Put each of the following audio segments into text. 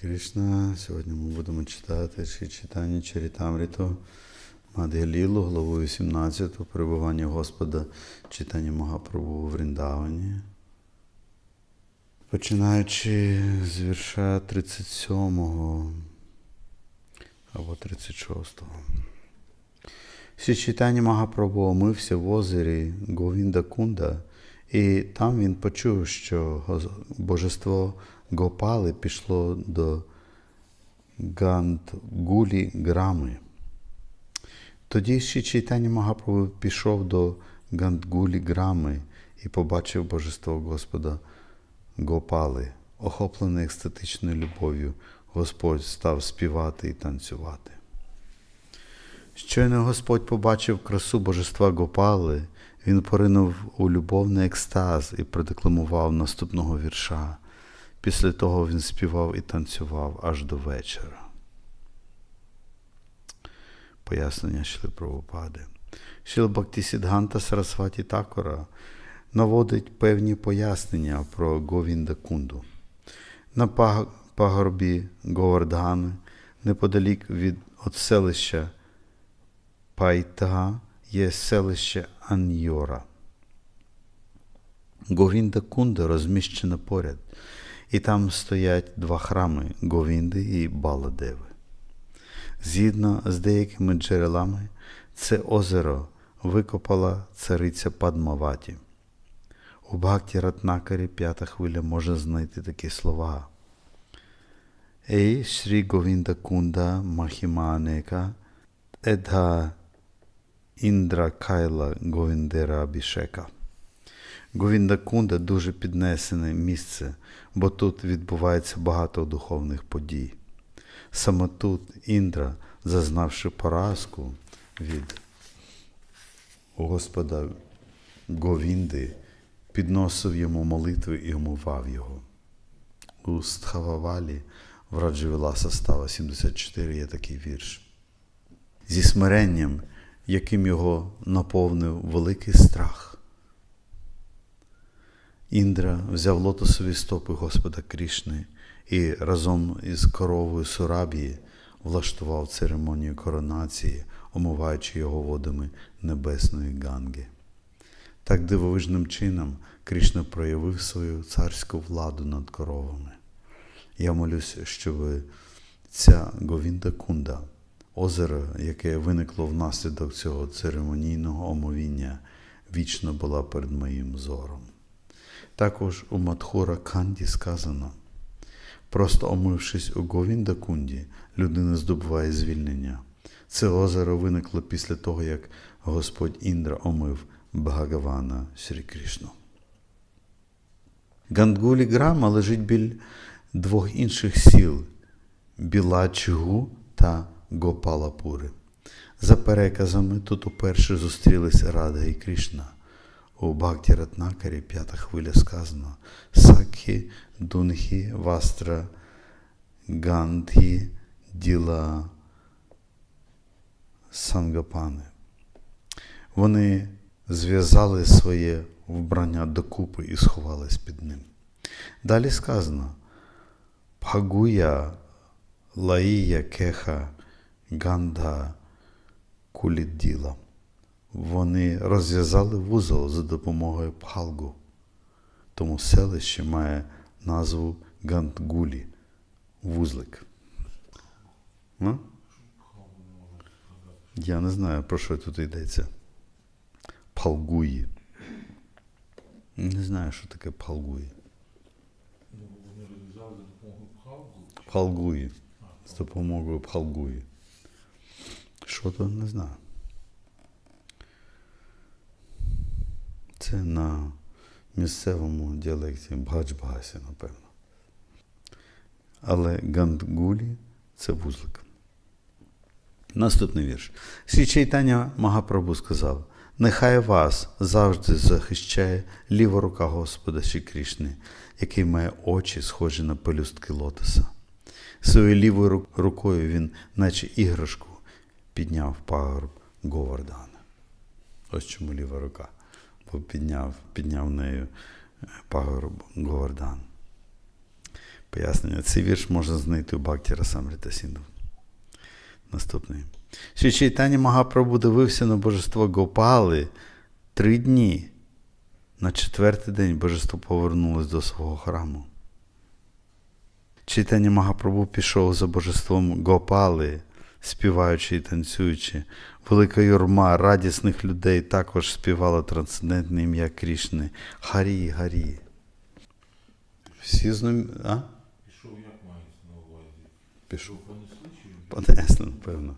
Кришна. Сьогодні ми будемо читати чи читання Чарітамріту Мадгелілу, главу 18, перебування Господа, читання Магапрабу у Вріндавані. Починаючи з вірша 37 або 36. Всі читання Магапрабу омився в озері Говінда Кунда, і там він почув, що божество Гопали пішло до Гандгулі Грами. Тоді ще читання Магапрабу пішов до Гандгулі Грами і побачив божество Господа Гопали, охоплений екстатичною любов'ю, Господь став співати і танцювати. Щойно Господь побачив красу божества Гопали, він поринув у любовний екстаз і продекламував наступного вірша. Після того він співав і танцював аж до вечора. Пояснення Шли Прабхупади. Шіл Сарасваті Такора наводить певні пояснення про Говінда Кунду. На пагорбі Говардгани, неподалік від от селища Пайтага, є селище Аньора. Говінда Кунда розміщена поряд, і там стоять два храми Говінди і Баладеви. Згідно з деякими джерелами, це озеро викопала цариця Падмаваті. У Бхакті Ратнакарі п'ята хвиля може знайти такі слова. Ей Шрі Говінда Кунда Махіманека Едha Індра Кайла Говіндера Абішека. Говінда Кунда дуже піднесене місце, бо тут відбувається багато духовних подій. Саме тут Індра, зазнавши поразку від Господа Говінди, підносив йому молитви і омивав його. У Стхававалі в Раджавіласа става 74 є такий вірш. Зі смиренням, яким його наповнив великий страх. Індра взяв лотосові стопи Господа Крішни і разом із коровою Сурабії влаштував церемонію коронації, омиваючи його водами небесної Ганги. Так дивовижним чином Крішна проявив свою царську владу над коровами. Я молюсь, щоб ця Говінда Кунда, озеро, яке виникло внаслідок цього церемонійного омовіння, вічно була перед моїм зором. Також у Мадхура Канді сказано: просто омившись у Говінда Кунді, людина здобуває звільнення. Це озеро виникло після того, як Господь Індра омив Бхагавана Шрі Кришну. Гандгулі Грама лежить біль двох інших сіл Білачгу та Гопалапури. За переказами, тут уперше зустрілися Рада і Кришна. У Бхакті Ратнакарі п'ята хвиля сказано Сакхі, Дунхі, Вастра, Гандхі, Діла, Сангапани. Вони зв'язали своє вбрання докупи і сховались під ним. Далі сказано Пхагуя, Лаїя Кеха, Ганда, Кулідділа. Вони розв'язали вузол за допомогою Пхалгу. Тому селище має назву Гандгулі вузлик. Ну? Я не знаю, про що тут йдеться. Палгуї. Не знаю, що таке пхалку. Пхалгуї. З допомогою пхалгуї. Що то не знаю. Це на місцевому діалекті Бгач-Багасі, напевно. Але Гандгулі це вузлик. Наступний вірш. Сі Чайтання Магапрабу сказав: Нехай вас завжди захищає ліва рука Господа Ші Крішни, який має очі, схожі на пелюстки лотоса. Своєю лівою рукою він, наче іграшку, підняв пагорб Говардана. Ось чому ліва рука, підняв, підняв нею е, пагорб Говардан. Пояснення. Цей вірш можна знайти у Бхакті Расамрита Сінду. Наступний. Ші Чайтані Магапрабу дивився на божество Гопали три дні. На четвертий день божество повернулось до свого храму. Читання Магапрабу пішов за божеством Гопали, співаючи і танцюючи. Велика юрма радісних людей також співала трансцендентне ім'я Крішни. Харі, Гарі. Всі з ним. А? Пішов як мається на увазі? Пішов. Понесли? Напевно.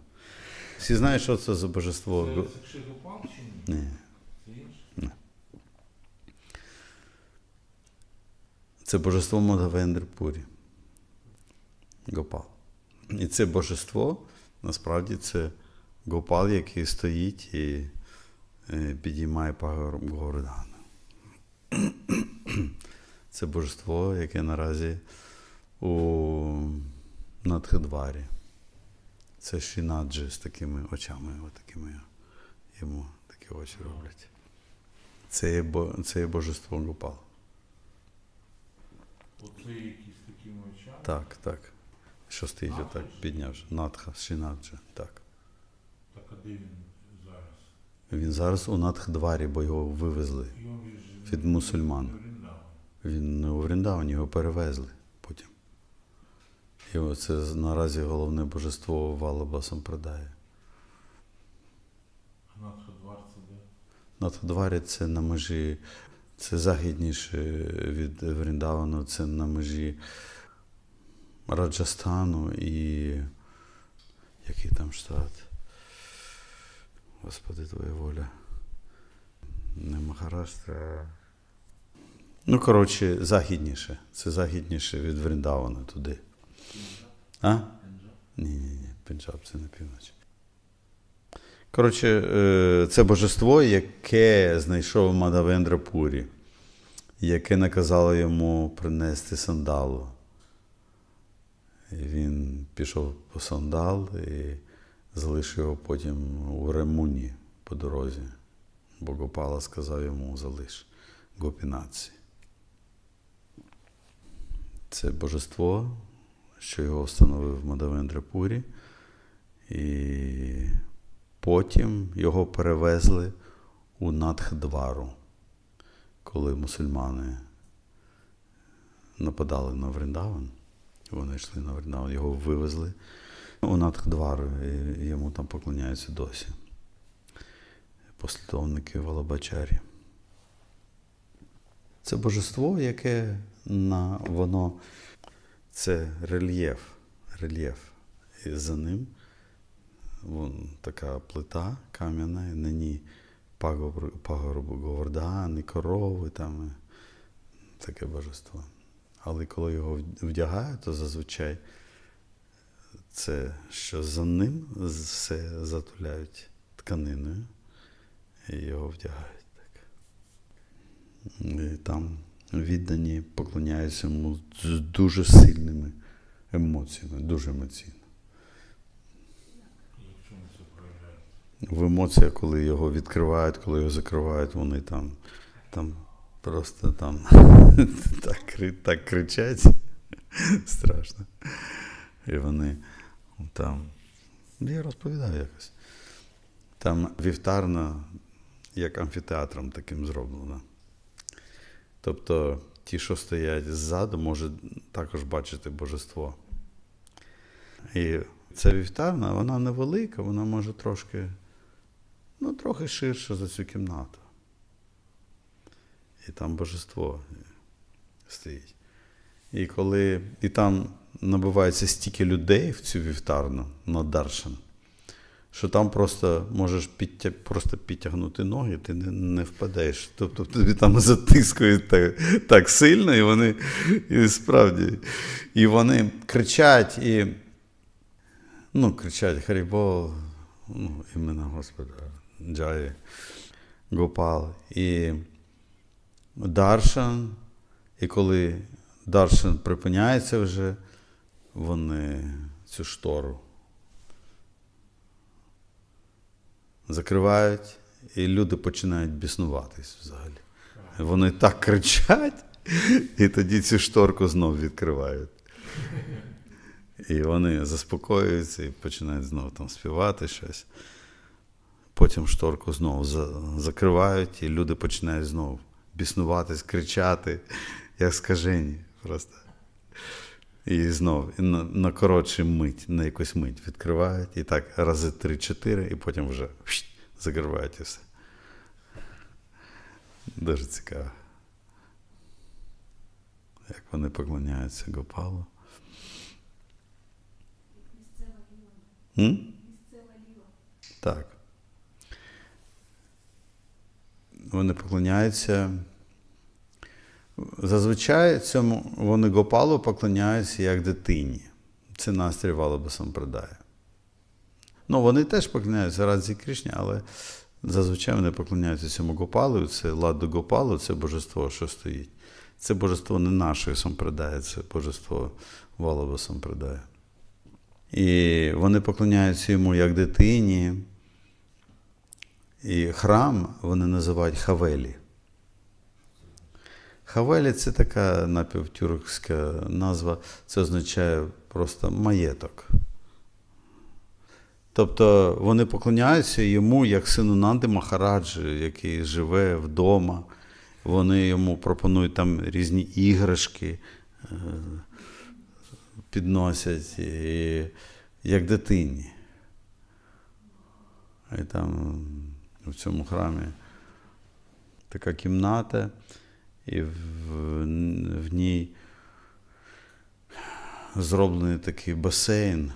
Всі знають, що це за божество. Це Сакшигопал чи ні? Ні. Це інше? Це божество Мадавендрипурі. Гопал. І це божество, насправді, це Гопал, який стоїть і е, підіймає пагорб Гордана. Це божество, яке наразі у Надхидварі. Це Шінаджі з такими очами, отакими йому такі очі роблять. Це є, бо- це є божество Гопал. Оце якісь такими очами? Так, так. Що стоїть Надха отак, піднявши. Надха, Шінаджа, так. Так, а де він зараз? Він зараз у Надхдварі, бо його вивезли. Його Від мусульман. Він не у Вріндавані, його перевезли потім. І це наразі головне божество Валаба Сампрадає. А Надхадвар це де? Надхдварі це на межі, це західніше від Вріндавану, це на межі Раджастану і який там штат? Господи, твоя воля. Не Махараштра. Ну, коротше, західніше. Це західніше від Вріндавана туди. А? Ні, ні, ні, Пенджаб це на півночі. Коротше, е, це божество, яке знайшов Мадавендра Пурі, яке наказало йому принести сандалу. Пішов по сандал і залишив його потім у Ремуні по дорозі. Бо Гопала сказав йому залиш гопінаці. Це божество, що його встановив Мадавендра Пурі. І Потім його перевезли у Надхдвару, коли мусульмани нападали на Вріндаван. Вони йшли на Вріндаван, його вивезли у Надхдвару, йому там поклоняються досі. Послідовники Валабачарі. Це божество, яке на, воно це рельєф. рельєф. І за ним Вон така плита кам'яна, на ній пагорб, Говардан, і корови там, таке божество. Але коли його вдягають, то зазвичай це, що за ним все затуляють тканиною і його вдягають так. І там віддані поклоняються йому з дуже сильними емоціями, дуже емоційно. В емоціях, коли його відкривають, коли його закривають, вони там, там просто там так, так кричать. Страшно. І вони там. ну, Я розповідав якось. Там вівтарна, як амфітеатром таким зроблена. Тобто ті, що стоять ззаду, можуть також бачити божество. І ця вівтарна, вона невелика, вона може трошки, ну, трохи ширша за цю кімнату. І там божество стоїть. І коли і там набивається стільки людей в цю вівтарну на Даршан, що там просто можеш підтя... просто підтягнути ноги, ти не, не впадеш. Тобто тобі там затискують так, так сильно, і вони і справді, і вони кричать і ну, кричать Харібол, ну, імена Господа, Джаї, Гопал. І Даршан, і коли Даршан припиняється вже, вони цю штору закривають, і люди починають біснуватись взагалі. Вони так кричать, і тоді цю шторку знов відкривають. І вони заспокоюються і починають знову там співати щось. Потім шторку знову закривають, і люди починають знову біснуватись, кричати, як скажені. Просто. І знов і на, на коротшу мить, на якусь мить відкривають, і так рази три-чотири, і потім вже закривають і все. Дуже цікаво. Як вони поклоняються Гопалу. Місцева ліва. Так. Вони поклоняються. Зазвичай цьому вони Гопалу поклоняються як дитині. Це настрій Валаба Сампрадая. Ну, вони теж поклоняються Радзі Кришні, але зазвичай вони поклоняються цьому Гопалу. Це ладу Гопалу, це божество, що стоїть. Це божество не нашої сампрадає, це божество Валаба Сампрадая. І вони поклоняються йому як дитині. І храм вони називають Хавелі. Хавелі це така напівтюркська назва, це означає просто маєток. Тобто вони поклоняються йому як сину Нанди Махараджі, який живе вдома. Вони йому пропонують там різні іграшки, е, підносять і, як дитині. І там в цьому храмі така кімната, і в, в ній зроблений такий басейн,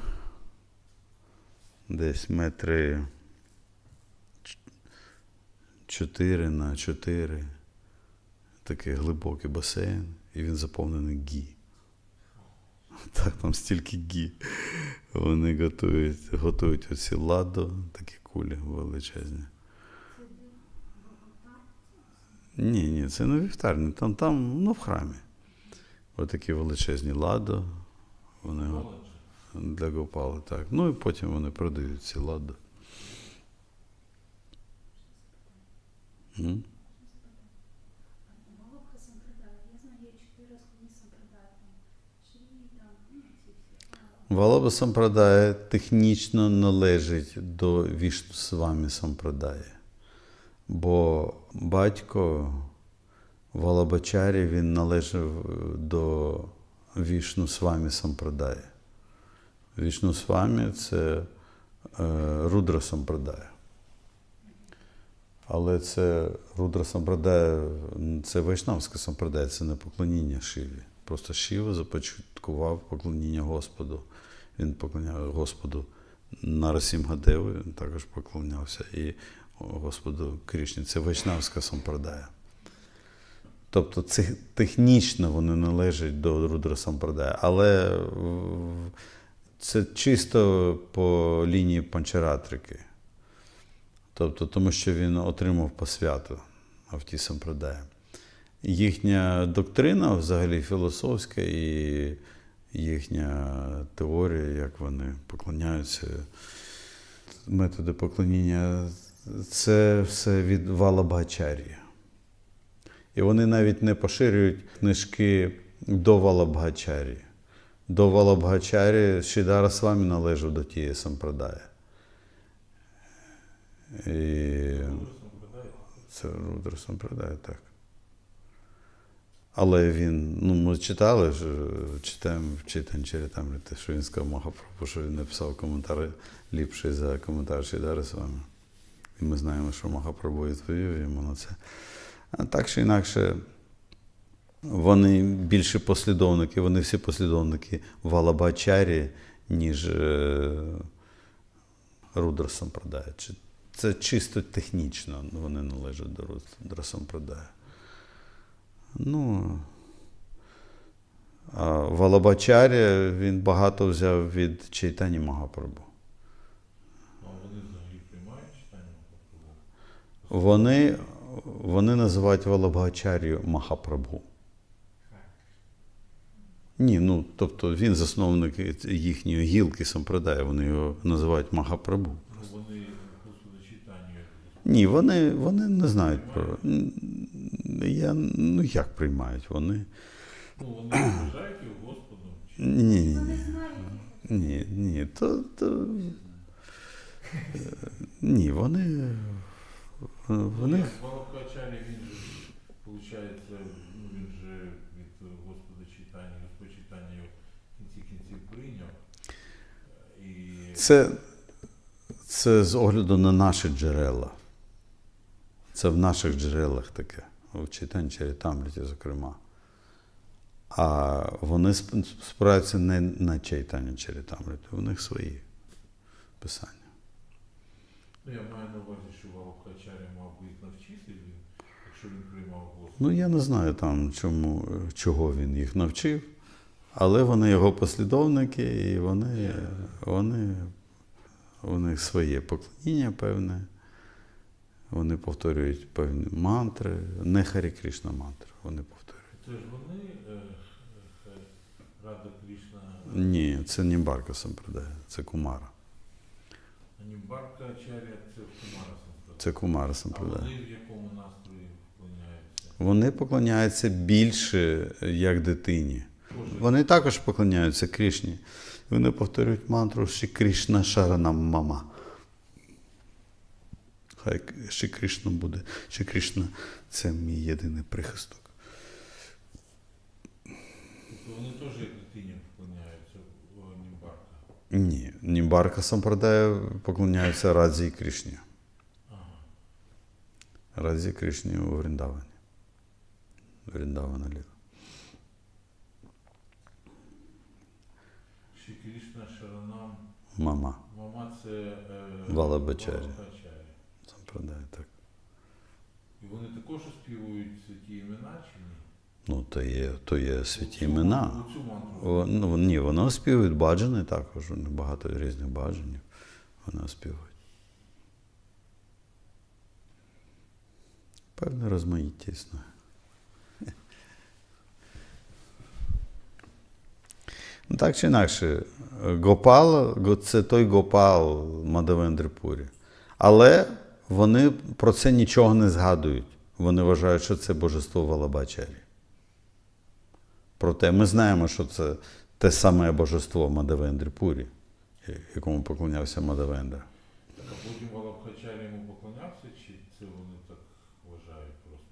десь метри 4 на 4. Такий глибокий басейн, і він заповнений гі. Так, там стільки гі. Вони готують, готують оці ладо, такі кулі величезні. Ні, ні, це не вівтарні, там, там ну, в храмі. Отакі величезні ладо. Вони го- для Гопали, так. Ну і потім вони продають ці ладо. М? Валаба Сампрадая технічно належить до Вішну Сампрадая. Бо батько Валабачарі він належав до Вішну Свамі Сампрадая. Вішну Свамі це е, Рудра Сампрадая. Але це Рудра Сампрадая, це Вайшнавська Сампрадая, це не поклоніння Шиві. Просто Шива започаткував поклоніння Господу. Він поклоняв Господу Нарасімгадеву, він також поклонявся і Господу Крішні. Це Вайшнавська Сампрадая. Тобто це технічно вони належать до Рудра Сампрадая, але це чисто по лінії Панчаратрики. Тобто, тому що він отримав посвяту Авті Сампрадая. Їхня доктрина, взагалі філософська, і їхня теорія, як вони поклоняються, методи поклоніння, це все від Валабгачарі. І вони навіть не поширюють книжки до Валабгачарі. До Валабгачарі Шідара Свамі належав до тієї сампрадая. І це Рудра Сампрадая, так. Але він, ну, ми читали читаємо в читань Чарітамріти, що він сказав Махапрабху, що він написав коментар ліпший за коментар Шідари з вами. І ми знаємо, що Махапрабху відповів йому на це. А так чи інакше, вони більше послідовники, вони всі послідовники Валабачарі, ніж е, Рудра Сампрадая. Це чисто технічно вони належать до Рудра Сампрадая. Ну, а Валабачарі він багато взяв від Чайтані Магапрабу. А вони взагалі приймають читання Махапрабху? Вони, вони називають Валабгачарію Махапрабху. Ні, ну тобто він засновник їхньої гілки сампрадая, вони його називають Махапрабху. Ну, вони Господи читання. Ні, вони, вони не знають про. Я, ну як приймають вони? Ну, вони вважають його Господом, Ні, ні, ні. Ні, ні, то, то е, ні, вони, вони Балакачарі, він же, виходить, ну, він же від Господа читання, Господь читання його в кінці кінців прийняв. І Це, це з огляду на наші джерела. Це в наших джерелах таке, в читанні Чарітамріті, зокрема. А вони спираються не на читання Чарітамріті, у них свої писання. Ну, я маю на увазі, що Балакачарі мав би їх навчити, він, якщо він приймав Господа. Ну, я не знаю там, чому, чого він їх навчив, але вони його послідовники, і вони, вони, у них своє поклоніння певне. Вони повторюють певні мантри, не Харі Кришна мантри, вони повторюють. Це ж вони, е, е, Рада Кришна, Ні, це не Барка Сампрадая, це Кумара. Німбарка Ачаря, це в Кумара Сампрадая. Це Кумара А вони в якому настрої вклоняються? Вони поклоняються більше як дитині. Вони також поклоняються Кришні. Вони повторюють мантру Ші Кришна Шаранам Мама. Хай Ші Кришна буде. Ші Кришна це мій єдиний прихисток. Тобто вони теж як дитині вклоняються в Німбарка. Ні, Німбарка Сампрадая поклоняються Радзі і Кришні. Радзі Кришні у Вріндавані. Вріндавана Ліла. Ші Кришна Шаранам. Мама Мама це е, Валабачарі. Сампрадая, так. І вони також співають ті імена? Ну, то є, то є святі імена. Ну, ні, вони співають баджани також, багато різних баджанів. Вони співають. Певне розмаїття існує. Ну, так чи інакше, Гопал це той Гопал Мадавендрипурі. Але вони про це нічого не згадують. Вони вважають, що це божество Валабачарі. Проте ми знаємо, що це те саме божество Мадавендрипурі, якому поклонявся Мадавендра. Так, а потім Валабхачарі йому поклонявся, чи це вони так вважають просто?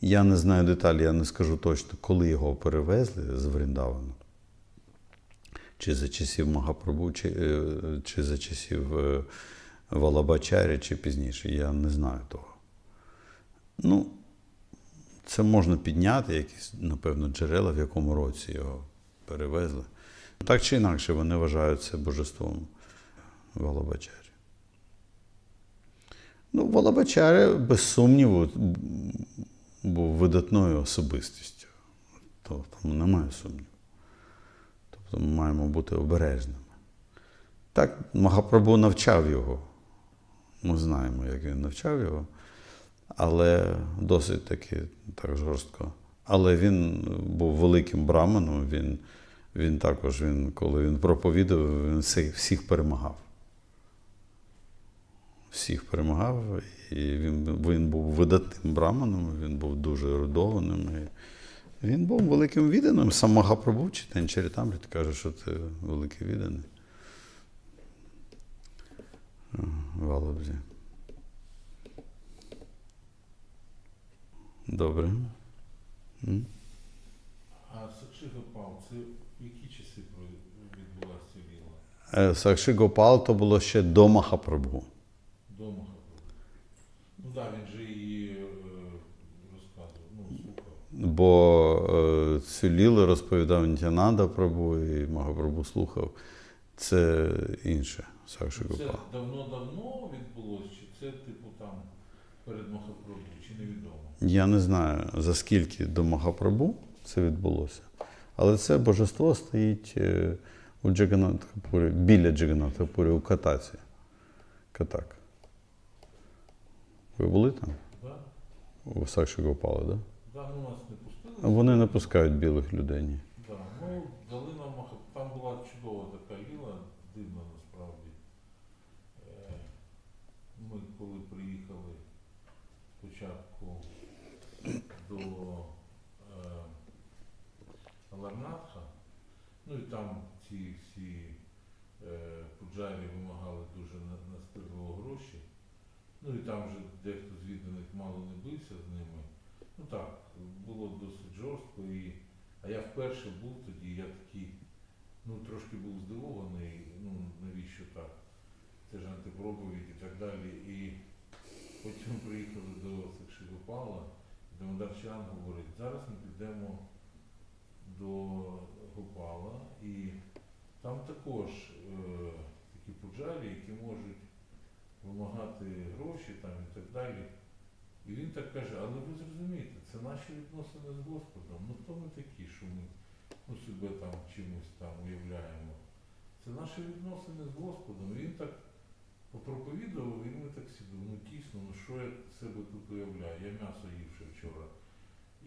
Я не знаю деталі, я не скажу точно, коли його перевезли з Вріндавану. Чи за часів Магапрабу, чи, е, чи за часів е, Валабачарі, чи пізніше. Я не знаю того. Ну, це можна підняти, якісь, напевно, джерела, в якому році його перевезли. Так чи інакше, вони вважають це божеством Валабачарі. Ну, Валабачарі, без сумніву, був видатною особистістю. То, тому немає сумніву. Тобто ми маємо бути обережними. Так, Махапрабху навчав його. Ми знаємо, як він навчав його, але досить таки так жорстко. Але він був великим браманом, він, він також, він, коли він проповідував, він всіх, перемагав. Всіх перемагав, і він, він був видатним браманом, він був дуже ерудованим. І він був великим відданим. Сам Махапрабху читань Чарітамріт каже, що це великий відданий. О, Добре. М? А Сакши Гопал, це в які часи відбулася ця віла? Е, Сакши Гопал то було ще до Махапрабху. До Махапрабху. Ну так, да, він же її е, розказував, ну, слухав. Бо е, цю лілу розповідав Нітянанда Прабу і Махапрабху слухав. Це інше, Сакши Це давно-давно відбулося, чи це, типу, там перед Махапрабху, чи невідомо? Я не знаю, за скільки до Махапрабху це відбулося. Але це божество стоїть е, у Джаганатхапурі, біля Джаганатхапурі, у Катаці. Катак. Ви були там? Да? У Сакши Гопала, так? Да? Да, ну нас не пустили. Вони не пускають білих людей. Ні. Да, ну, дали нам Маха... Там була чудова така ліла, дивна насправді. Е, Ми коли приїхали спочатку е, Ну і там ці всі е, пуджарі вимагали дуже на- настирливо гроші. Ну і там вже дехто з відданих мало не бився з ними. Ну так, було досить жорстко. І... А я вперше був тоді, я такий, ну трошки був здивований, ну навіщо так? Це ж антипроповідь і так далі. І потім приїхали до Сакшигопала, Демодарчан говорить, зараз ми підемо до Гопала, і там також е, такі пуджарі, які можуть вимагати гроші там і так далі. І він так каже, але ви зрозумієте, це наші відносини з Господом. Ну хто ми такі, що ми ну, себе там чимось там уявляємо? Це наші відносини з Господом. І він так попроповідував, і ми так сидимо, ну тісно, ну що я себе тут уявляю? Я м'ясо їв ще вчора.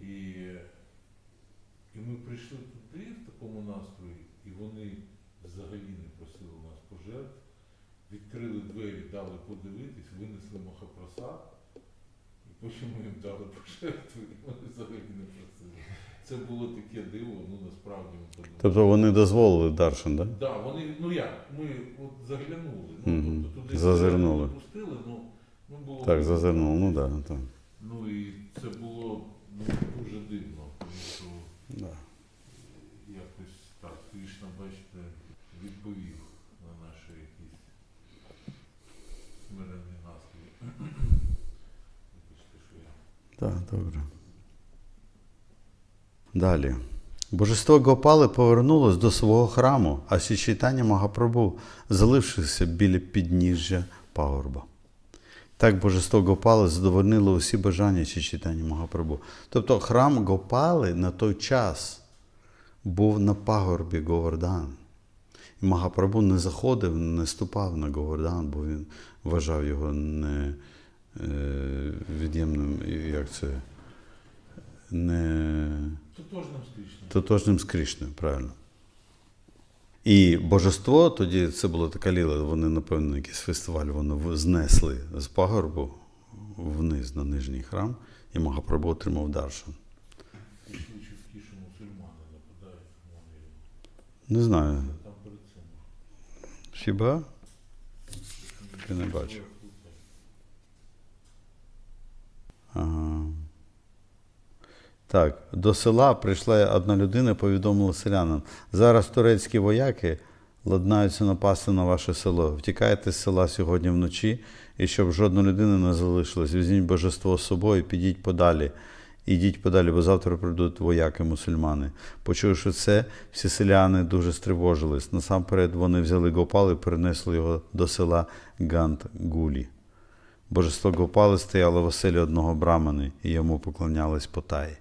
І, і ми прийшли туди в такому настрої, і вони взагалі не просили у нас пожертв. Відкрили двері, дали подивитись, винесли махапросад, і потім ми їм дали пожертви, і вони взагалі не просили. Це було таке диво, ну насправді ми подумали. Тобто вони дозволили даршан, так? Да? Да, вони, ну як, ми от заглянули, ну, Мгм. тобто туди Зазирнули. пустили, ну, ну було. Так, зазирнув, ну так. Да, так. Ну і це було ну, дуже дивно, тому що Да. якось так, Кришна, бачите, відповів на наші якісь смиренні настрої. Вибачте, що я. Так, добре. Далі. Божество Гопали повернулось до свого храму, а Січитання Магапрабу, залившися біля підніжжя пагорба. Так божество Гопали задовольнило усі бажання Чичитання Магапрабу. Тобто храм Гопали на той час був на пагорбі Говардан. І Магапрабу не заходив, не ступав на Говардан, бо він вважав його не е, від'ємним, як це, не Тотожним з правильно. І божество тоді це була така ліла, вони, напевно, якийсь фестиваль вони знесли з пагорбу вниз на нижній храм, і Магапрабу отримав даршан. Не знаю, хіба? Я не бачу. Ага. Так, до села прийшла одна людина повідомила селянам. Зараз турецькі вояки ладнаються напасти на ваше село. Втікайте з села сьогодні вночі, і щоб жодна людина не залишилась. Візьміть божество з собою, підіть подалі. Ідіть подалі, бо завтра прийдуть вояки мусульмани. Почувши це, всі селяни дуже стривожились. Насамперед вони взяли Гопал і перенесли його до села Гант-Гулі. Божество Гопали стояло в оселі одного брамани, і йому поклонялись потай.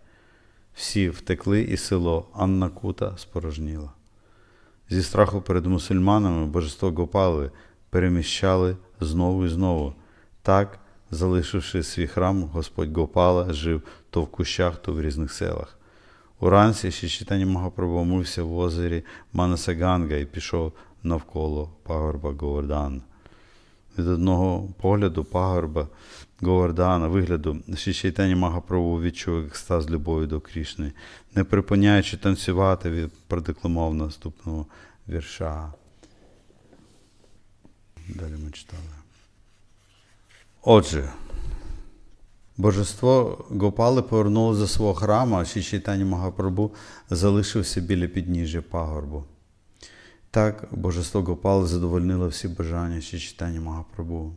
Всі втекли, і село Аннакута спорожніло. Зі страху перед мусульманами божество Гопали переміщали знову і знову. Так, залишивши свій храм, Господь Гопала жив то в кущах, то в різних селах. Уранці ще читання Магапрабу мився в озері Манасаганга і пішов навколо пагорба Говардан. Від одного погляду пагорба Говардана, вигляду, ще читання Магапрабу відчув екстаз любові до Крішни. Не припиняючи танцювати, він продекламував наступного вірша. Далі ми читали. Отже, божество Гопали повернулося до свого храму, а ще Магапрабу залишився біля підніжжя пагорбу. Так, божество Гопали задовольнило всі бажання ще читання Магапрабу.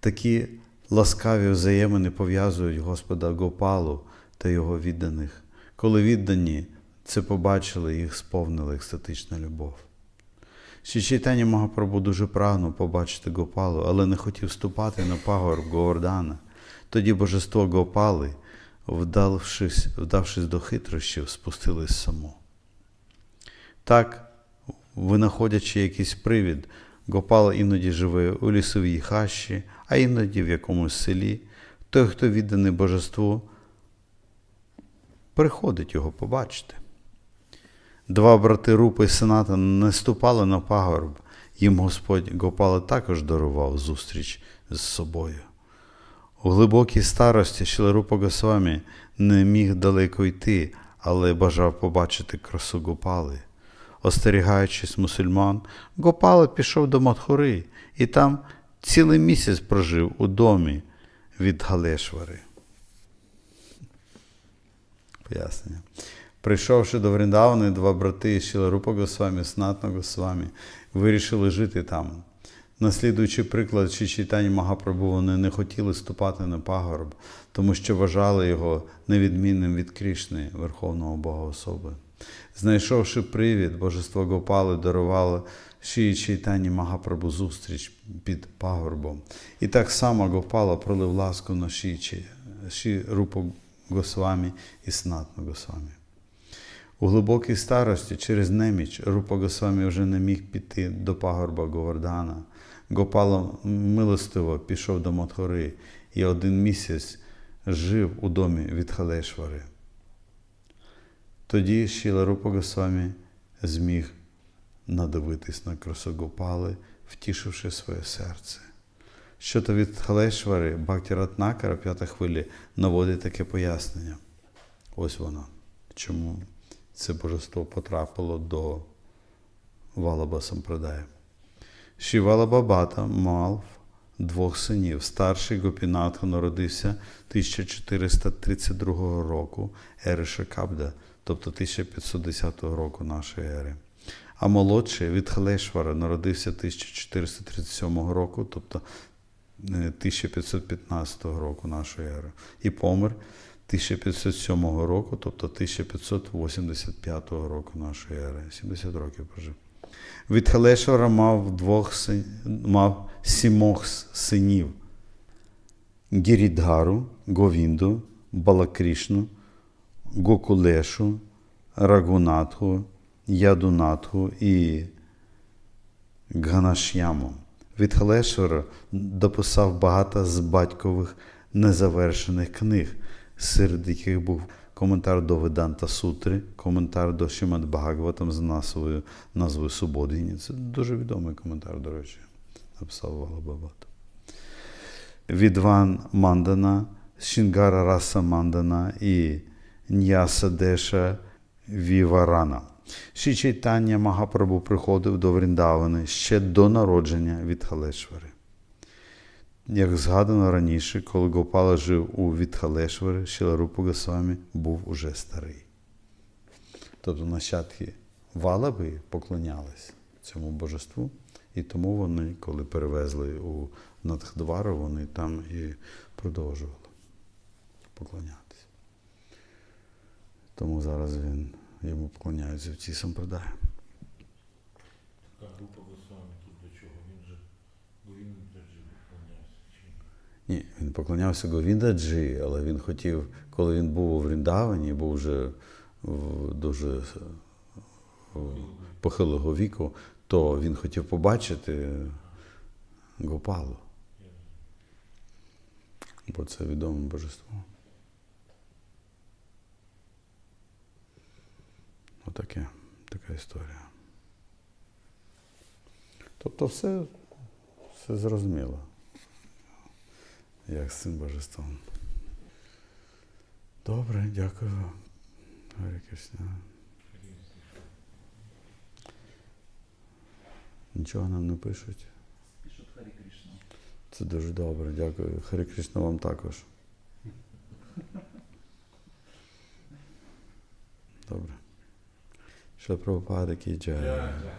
Такі ласкаві взаємини пов'язують Господа Гопалу та його відданих. Коли віддані це побачили, їх сповнила екстатична любов. Ще читання Магапрабу дуже прагнув побачити Гопалу, але не хотів ступати на пагорб Говардана. Тоді божество Гопали, вдавшись, вдавшись до хитрощів, спустились само. Так, винаходячи якийсь привід, Гопала іноді живе у лісовій хащі, а іноді в якомусь селі. Той, хто відданий божеству, приходить його побачити. Два брати Рупа і Сената не ступали на пагорб, їм Господь Гопала також дарував зустріч з собою. У глибокій старості Шіларупа Госвамі не міг далеко йти, але бажав побачити красу Гопали. Остерігаючись мусульман, Гопала пішов до Матхури і там цілий місяць прожив у домі від Галешвари. Пояснення. Прийшовши до Вріндавани, два брати Шіларупа Госвамі, Снатна Госвамі, вирішили жити там. Наслідуючи приклад чи читання Магапрабу, вони не хотіли ступати на пагорб, тому що вважали його невідмінним від Крішни, Верховного Бога особи. Знайшовши привід, божество Гопали дарувало Шії Чайтані Магапрабу зустріч під пагорбом. І так само Гопала пролив ласку на Ші, Ші Рупу Госвамі і Снатну Госвамі. У глибокій старості через неміч Рупа Госвамі вже не міг піти до пагорба Говардана. Гопала милостиво пішов до Матхори і один місяць жив у домі від Халешвари. Тоді Шіла Рупа Госвамі зміг надивитись на красу Гопали, втішивши своє серце. Щодо від Халешвари, Бхакті Ратнакара, п'ята хвилі, наводить таке пояснення. Ось воно. Чому це божество потрапило до Валаба Сампрадая. Шівала Бабата мав двох синів. Старший Гопінатха народився 1432 року ери Шакабда, тобто 1510 року нашої ери. А молодший від Халешвара народився 1437 року, тобто е, 1515 року нашої ери, і помер 1507 року, тобто 1585 року нашої ери. 70 років прожив. Від Халешвара мав двох син... мав сімох синів: Гірідгару, Говінду, Балакрішну, Гокулешу, Рагунатху, Ядунатху і Ганаш'яму. Від Халешвара дописав багато з батькових незавершених книг, серед яких був коментар до Веданта Сутри, коментар до Шимат Бхагаватам з назвою, назвою Субодгіні. Це дуже відомий коментар, до речі, написав Валабабат. Від Ван Мандана, Шінгара Раса Мандана і Ньяса Деша Віварана. Ші Чайтання Магапрабу приходив до Вріндавани ще до народження від Халешвари. Як згадано раніше, коли Гопала жив у Вітхалешвари, Шіларупа Госвамі був уже старий. Тобто нащадки Валаби поклонялись цьому божеству, і тому вони, коли перевезли у Надхдвару, вони там і продовжували поклонятися. Тому зараз він йому поклоняються в цій сампрадаї. А група Госвамі тут до чого? Він же, бо він теж поклонявся. Ні? Ні, він поклонявся Говіндаджі, але він хотів, коли він був у Вріндавані, був вже в дуже похилого віку, то він хотів побачити Гопалу, бо це відоме божество. Отаке, така історія. Тобто все, все зрозуміло як з цим божеством. Добре, дякую. Гарі Кришна. Нічого нам не пишуть. Пишуть Харі Кришна. Це дуже добре, дякую. Харі Кришна вам також. Добре. Що Прабхупада кі джай. Дякую.